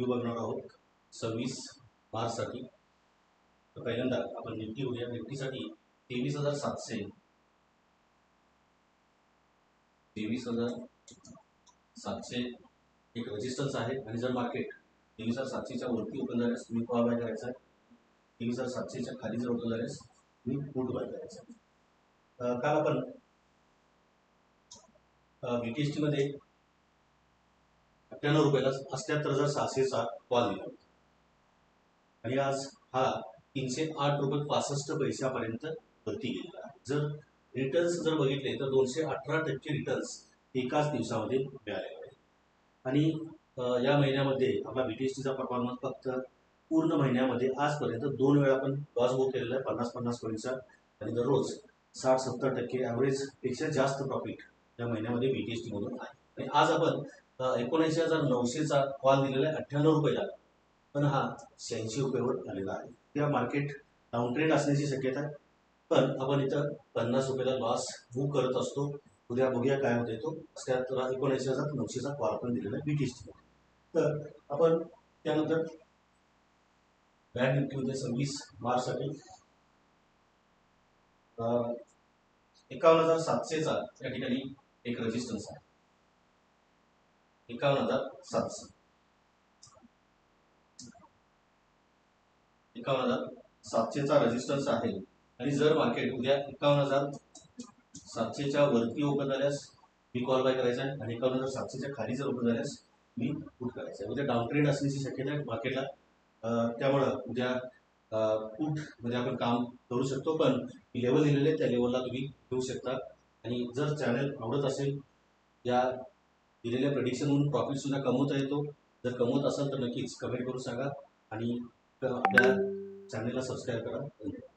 View बघणार आहोत सव्वीस मार्चसाठी. तर पहिल्यांदा आपण निफ्टी होऊया. निफ्टीसाठी तेवीस हजार सातशे. तेवीस हजार सातशे एक रजिस्टन्स आहे आणि जर मार्केट तेवीस हजार सातशेच्या वरती ओपन झाल्यास तुम्ही कॉल बाय करायचा आहे? तेवीस हजार सातशेच्या खाली जर ओपन झाल्यास तुम्ही फूट बाय करायचा काल आपण बी टी अठ्ठ्याण्णव रुपयाला अठ्याहत्तर हजार साठ कॉल दिला. होता आणि आज हा तीनशे आठ रुपये पासष्ट पैशापर्यंत वरती गेलेला आहे. जर रिटर्न्स जर बघितले तर दोनशे अठरा टक्के रिटर्न्स एकाच दिवसामध्ये मिळालेले आहे आणि या महिन्यामध्ये आपला बी टी एस टीचा परफॉर्मन्स फक्त पूर्ण महिन्यामध्ये आजपर्यंत दोन वेळा आपण लॉस बुक केलेला आहे. पन्नास पन्नास पॉईंटचा आणि दररोज साठ सत्तर टक्के ॲव्हरेजपेक्षा जास्त प्रॉफिट या महिन्यामध्ये बी टी एस टीमधून आहे. आणि आज आपण एकोणऐंशी हजार नऊशेचा कॉल दिलेला आहे अठ्ठ्याण्णव रुपयाला पण हा शहाऐंशी रुपयावर आलेला आहे. त्या मार्केट डाऊन ट्रेंड असण्याची शक्यता आहे. पण आपण इथं पन्नास रुपयाला लॉस बुक करत असतो. उद्या बघूया काय होते तो. त्यात एकोणऐंशी हजार नऊशेचा कॉल आपण दिलेला आहे बी तर आपण त्यानंतर बँक निफ्टीमध्ये सव्वीस मार्चसाठी अं, एकावन्न हजार सातशेचा या ठिकाणी एक रेजिस्टन्स आहे. एकावन्न हजार सातशे एकावन्न हजार सातशेचा रेजिस्टन्स आहे. आणि जर मार्केट उद्या एकावन्न हजार सातशेच्या वरती ओपन झाल्यास मी कॉल बाय करायचा आहे. आणि एकावन्न हजार सातशेच्या खाली जर ओपन झाल्यास मी पुट करायचं आहे. उद्या डाऊन ट्रेड असण्याची शक्यता आहे मार्केटला त्यामुळं उद्या पुट म्हणजे आपण काम करू शकतो पण लेवल दिलेले त्या लेवलला तुम्ही घेऊ शकता. आणि जर चॅनल आवडत असेल या दिलेल्या प्रडिक्शनवरून प्रॉफिटसुद्धा कमवता येतो. जर कमवत असाल तर नक्कीच कमेंट करून सांगा. आणि आपल्या चॅनलला सबस्क्राईब करा. धन्यवाद.